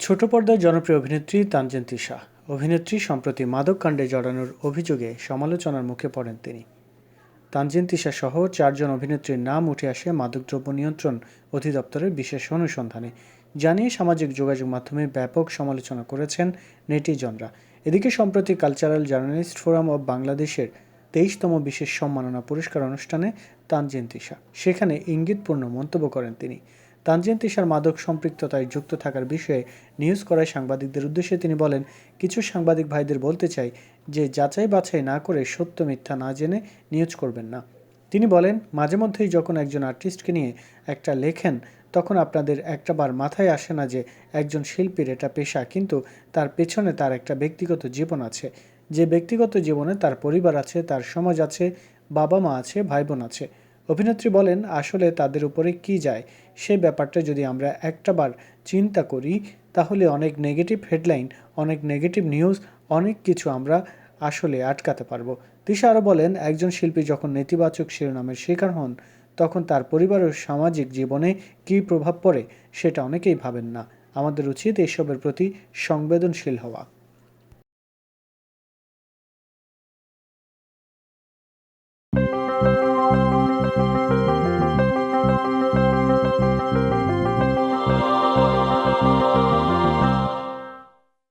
ছোট পর্দার জনপ্রিয় অভিনেত্রী তানজিন তিশা। অভিনেত্রী সম্প্রতি মাদক কাণ্ডে জড়ানোর অভিযোগে সমালোচনার মুখে পড়েন তিনি। তানজিন তিশা সহ চারজন অভিনেত্রীর নাম উঠে আসে মাদকদ্রব্য নিয়ন্ত্রণ অধিদপ্তরের বিশেষ অনুসন্ধানে। জানিয়ে সামাজিক যোগাযোগ মাধ্যমে ব্যাপক সমালোচনা করেছেন নেটিজনরা। এদিকে সম্প্রতি কালচারাল জার্নালিস্ট ফোরাম অব বাংলাদেশের তেইশতম বিশেষ সম্মাননা পুরস্কার অনুষ্ঠানে তানজিন তিশা। সেখানে ইঙ্গিতপূর্ণ মন্তব্য করেন তিনি। তানজিন তিশার মাদক সম্পৃক্ততায় যুক্ত থাকার বিষয়ে নিউজ করায় সাংবাদিকদের উদ্দেশ্যে তিনি বলেন, কিছু সাংবাদিক ভাইদের বলতে চাই যে যাচাই বাছাই না করে সত্য মিথ্যা না জেনে নিউজ করবেন না। তিনি বলেন, মাঝে মধ্যেই যখন একজন আর্টিস্টকে নিয়ে একটা লেখেন, তখন আপনাদের একটাবার মাথায় আসে না যে একজন শিল্পীর এটা পেশা, কিন্তু তার পেছনে তার একটা ব্যক্তিগত জীবন আছে। যে ব্যক্তিগত জীবনে তার পরিবার আছে, তার সমাজ আছে বাবা মা আছে ভাই বোন আছে। অভিনেত্রী বলেন, আসলে তাদের উপরে কি যায়? সে ব্যাপারটা যদি আমরা একটাবার চিন্তা করি, তাহলে অনেক নেগেটিভ হেডলাইন অনেক নেগেটিভ নিউজ অনেক কিছু আমরা আসলে আটকাতে পারব। তিশা আরও বলেন, একজন শিল্পী যখন নেতিবাচক শিরোনামের শিকার হন, তখন তার পরিবার ও সামাজিক জীবনে কী প্রভাব পড়ে, সেটা অনেকেই ভাবেন না। আমাদের উচিত এসবের প্রতি সংবেদনশীল হওয়া।